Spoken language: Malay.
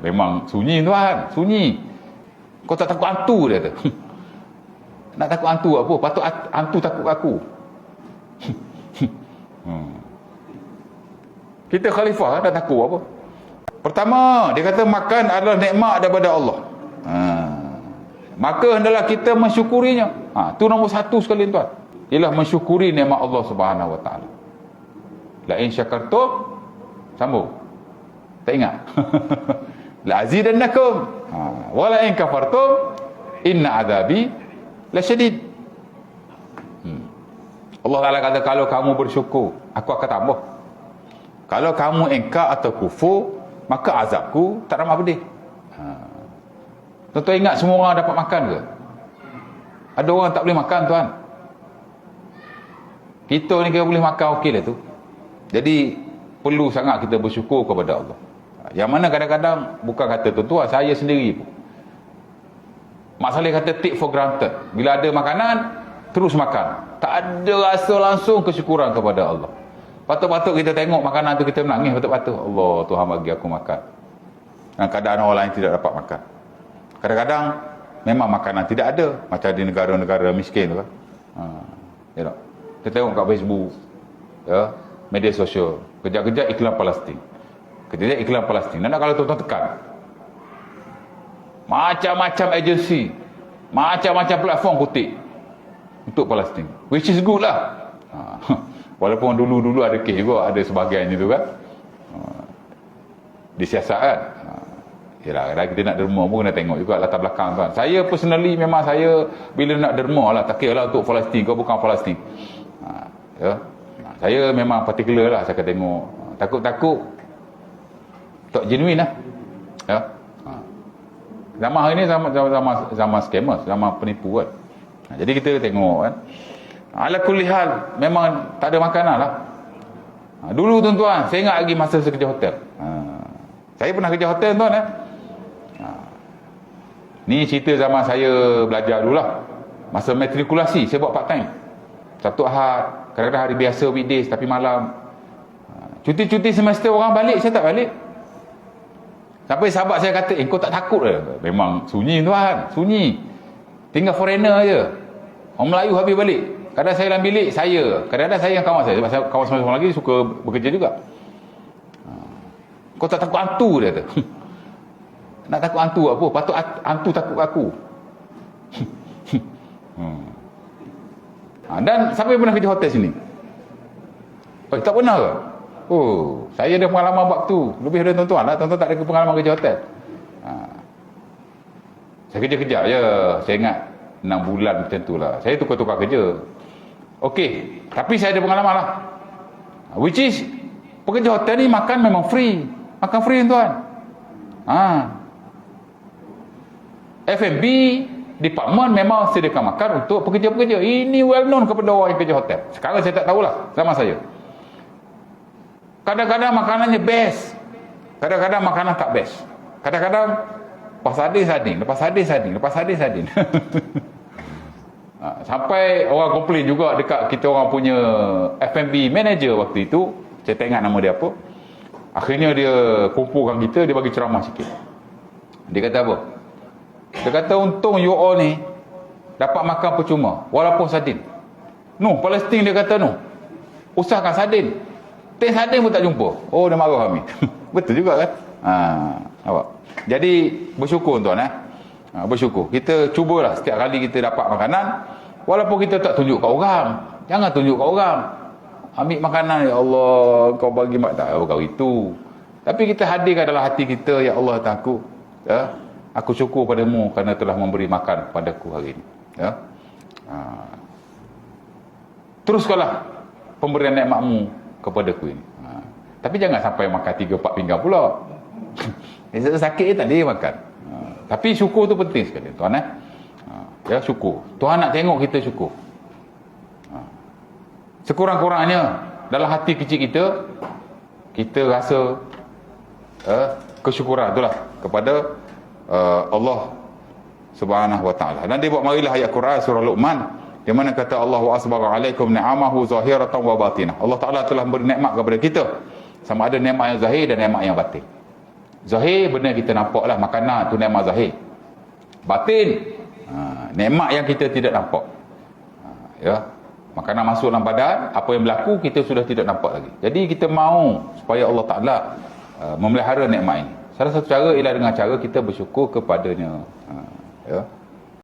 Memang sunyi tuan, sunyi. Kau tak takut hantu dia kata. Nak takut hantu apa? Patut hantu takut aku. hmm. Kita khalifah dah takut apa? Pertama, dia kata makan adalah nikmat daripada Allah. Ha. Maka hendaklah kita mensyukurinya. Ha, tu nombor satu sekali tuan. Ialah mensyukuri nikmat Allah Subhanahu Wa Taala. La in syakartum sambung. Tak ingat. la azidannakum. Ha, wa la in kafartum inna azabi lasyadid. Hmm. Allah Taala kata kalau kamu bersyukur, aku akan tambah. Kalau kamu engkar atau kufur, maka azabku tak ramah pedih. Ha. Tuan-tuan ingat semua orang dapat makan ke? Ada orang tak boleh makan tuan. Kita ni kita boleh makan okey lah tu. Jadi perlu sangat kita bersyukur kepada Allah. Yang mana kadang-kadang bukan kata tuan-tuan, saya sendiri pun. Masalah kata take for granted. Bila ada makanan, terus makan. Tak ada rasa langsung kesyukuran kepada Allah. Patut-patut kita tengok makanan tu kita menangis patut-patut. Allah Tuhan bagi aku makan. Dan keadaan orang lain tidak dapat makan. Kadang-kadang memang makanan tidak ada. Macam di negara-negara miskin tu kan. Ha, you know. Kita tengok kat Facebook. Ya, media sosial. Kejap-kejap iklan Palestin. Kejap-kejap iklan Palestin. Dan kalau tuan-tuan tekan. Macam-macam agensi. Macam-macam platform kutip. Untuk Palestin. Which is good lah. Ha. Walaupun dulu-dulu ada kes juga. Ada sebahagian itu kan. Ha. Disiasat kan. Ha. Yalah, kadang kita nak derma pun kena tengok juga latar belakang tuan. Saya personally memang saya bila nak derma lah. Tak kira lah untuk Palestin. Kau bukan Palestin. Ha. Ya. Ha. Saya memang particular lah saya akan tengok. Ha. Takut-takut tak genuine lah. Ya. Ha. Zaman hari ni zaman zaman zaman scammer, zaman penipu kan. Ha. Jadi kita tengok kan. Ala kulli hal memang tak ada makanan lah. Ha. Dulu tuan-tuan, saya ingat lagi masa saya kerja hotel. Ha. Saya pernah kerja hotel tuan eh. Ha. Ni cerita zaman saya belajar dulu lah. Masa matrikulasi, saya buat part time. Satu Ahad, kadang-kadang hari biasa weekdays tapi malam. Ha. Cuti-cuti semester orang balik, saya tak balik. Sampai sahabat saya kata, eh kau tak takut ke? Memang sunyi tuan, sunyi. Tinggal foreigner je. Orang Melayu habis balik. Kadang saya dalam bilik, saya. Kadang-kadang saya yang kawan saya. Sebab saya, kawan semua lagi suka bekerja juga. Ha. Kau tak takut hantu dia kata. Nak takut hantu apa? Patut hantu takut aku. hmm. ha, dan siapa yang pernah kerja hotel sini? Oh, tak pernah ke? Oh, saya ada pengalaman waktu. Lebih dari tuan-tuan lah. Tuan-tuan tak ada pengalaman kerja hotel. Ha. Saya kerja-kerja je. Saya ingat 6 bulan macam tu lah. Saya tukar-tukar kerja. Okey. Tapi saya ada pengalaman lah. Which is, pekerja hotel ni makan memang free. Makan free tuan. Ha. F&B department memang sediakan makan untuk pekerja-pekerja. Ini well known kepada orang yang kerja hotel. Sekarang saya tak tahulah sama saya. Kadang-kadang makanannya best. Kadang-kadang makanan tak best. Kadang-kadang lepas hadis sadin, lepas hadis sadin, lepas hadis sadin. ha, sampai orang komplain juga dekat kita orang punya F&B manager waktu itu. Saya tak ingat nama dia apa. Akhirnya dia kumpulkan kita, dia bagi ceramah sikit. Dia kata apa? Dia kata untung you all ni dapat makan percuma walaupun sardin. No, Palestin dia kata no. Usahakan sardin. Teh sardin pun tak jumpa. Oh, dia marah kami. Betul juga kan? Ha, apa? Jadi bersyukur tuan eh. Ha, bersyukur. Kita cubalah setiap kali kita dapat makanan walaupun kita tak tunjuk kat orang. Jangan tunjuk kat orang. Ambil makanan ya Allah kau bagi mak tak kau itu. Tapi kita hadirkan dalam hati kita ya Allah takut. Ya. Aku syukur padamu kerana telah memberi makan padaku hari ini. Ya. Ha. Teruskanlah pemberian nikmatmu kepadaku ini. Ha. Tapi jangan sampai makan 3 4 pinggan pula. Dia sakit dia tak dia makan. Ha. Tapi syukur tu penting sekali tuan eh. Ha. Ya syukur. Tuhan nak tengok kita syukur. Ha. Sekurang-kurangnya dalam hati kecil kita kita rasa uh, kesyukuran itulah kepada uh, Allah Subhanahu wa taala. Dan dia buat marilah ayat Quran surah Luqman di mana kata Allah wa asbagha alaikum ni'amahu zahiratan wa batinah. Allah Taala telah memberi nikmat kepada kita. Sama ada nikmat yang zahir dan nikmat yang batin. Zahir benda kita nampak lah makanan tu nikmat zahir. Batin ha, nikmat yang kita tidak nampak. Ha, ya. Makanan masuk dalam badan, apa yang berlaku kita sudah tidak nampak lagi. Jadi kita mau supaya Allah Taala uh, memelihara nikmat ini. Salah satu cara ialah dengan cara kita bersyukur kepadanya. Ha, ya.